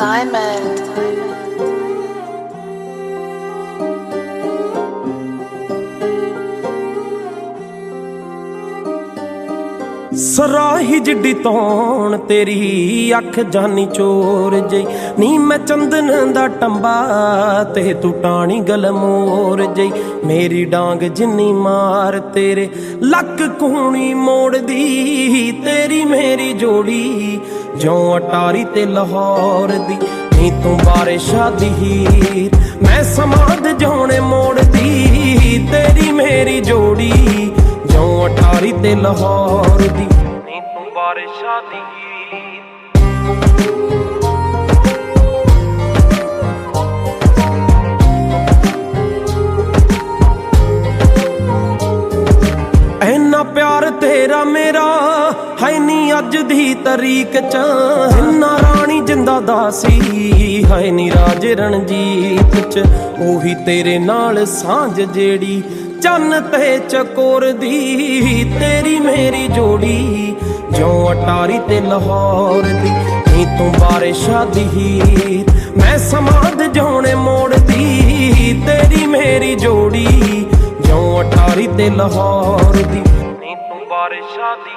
Diamond. ਸਰਾਹੀ ਜਿੱਡੀ ਤੌਣ ਤੇਰੀ, ਅੱਖ ਜਾਨੀ ਚੋਰ ਜਈ। ਨੀ ਮੈਂ ਚੰਦਨ ਦਾ ਟੰਬਾ ਤੇ ਤੂੰ ਟਾਣੀ ਗਲਮੋਰ ਜਈ। ਮੇਰੀ ਡਾਂਗ ਜਿੰਨੀ ਮਾਰ ਤੇਰੇ, ਲੱਕ ਕੂਣੀ ਮੋੜਦੀ, ਤੇਰੀ ਮੇਰੀ ਜੋੜੀ ਜਿਉਂ ਅਟਾਰੀ ਤੇ ਲਾਹੌਰ ਦੀ। ਨੀ ਤੂੰ ਬਾਰਿਸ਼ਾਂ ਦੀ ਹੀਰ, ਮੈਂ ਸਮਾਦ ਜਾਉਣੇ ਮੋੜਦੀ, ਤੇਰੀ ਮੇਰੀ ਜੋੜੀ ਜਿਉਂ ਅਟਾਰੀ ਤੇ ਲਾਹੌਰ ਦੀ? ਨੀ ਤੂੰ ਬਾਰਿਸ਼ਾਂ ਦੀ ਐਨਾ ਪਿਆਰ ਤੇਰਾ ਮੇਰਾ ਹੈ ਨੀ ਅੱਜ ਦੀ ਤਰੀਕ ਚ। ਇੰਨਾ ਰਾਣੀ ਜਿੰਦਾ ਦਾਸੀ ਹੈ ਨੀ ਰਾਜ ਰਣਜੀਤ ਚ। ਉਹੀ ਤੇਰੇ ਨਾਲ ਸਾਂਝ ਜਿਹੜੀ ਚੰਨ ਤੇ ਚਕੋਰ ਦੀ, ਤੇਰੀ ਮੇਰੀ ਜੋੜੀ, ਜਿਉਂ ਅਟਾਰੀ ਤੇ ਲਾਹੌਰ ਦੀ, ਨੀ ਤੂੰ ਬਾਰਿਸ਼ਾਂ ਦੀ ਹੀਰ। ਮੈਂ ਸਮਾਦ ਜਾਉਣੇ ਮੋੜਦੀ ਤੇਰੀ ਮੇਰੀ ਜੋੜੀ, ਜਿਉਂ ਅਟਾਰੀ ਤੇ ਲਾਹੌਰ ਦੀ, ਨੀ ਤੂੰ ਬਾਰਿਸ਼ਾਂ ਦੀ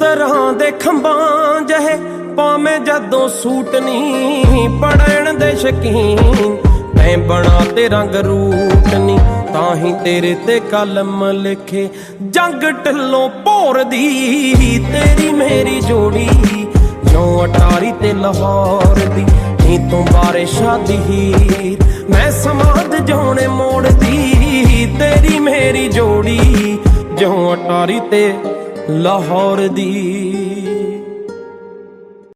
ਤਰ੍ਹਾਂ ਦੇ ਖੰਭਾਂ ਜਹੇ ਪਾਵੇਂ ਜਦੋਂ ਸੂਟ ਨਹੀਂ ਪੜਨ ਦੇ ਸ਼ਕੀਨ। ਮੈਂ ਬਣਾ ਤੇ ਰੰਗ ਰੂਟ ਨਹੀਂ, ਤਾਂ ਹੀ ਤੇਰੇ ਤੇ ਕਲਮ ਲਿਖੇ। ਜੰਗ ਢਿੱਲੋਂ ਭੋਰਦੀ ਤੇਰੀ ਮੇਰੀ ਜੋੜੀ। ਜਿਉਂ ਅਟਾਰੀ ਤੇ ਲਾਹੌਰ ਦੀ ਨੀ ਤੂੰ ਬਾਰੇ ਸ਼ਾਦੀ ਹੀਰ। ਮੈਂ ਸਮਾਦ ਜੋਣੇ ਮੋੜਦੀ ਤੇਰੀ ਮੇਰੀ ਜੋੜੀ। ਜਿਉਂ ਅਟਾਰੀ ਤੇ ਲਾਹੌਰ ਦੀ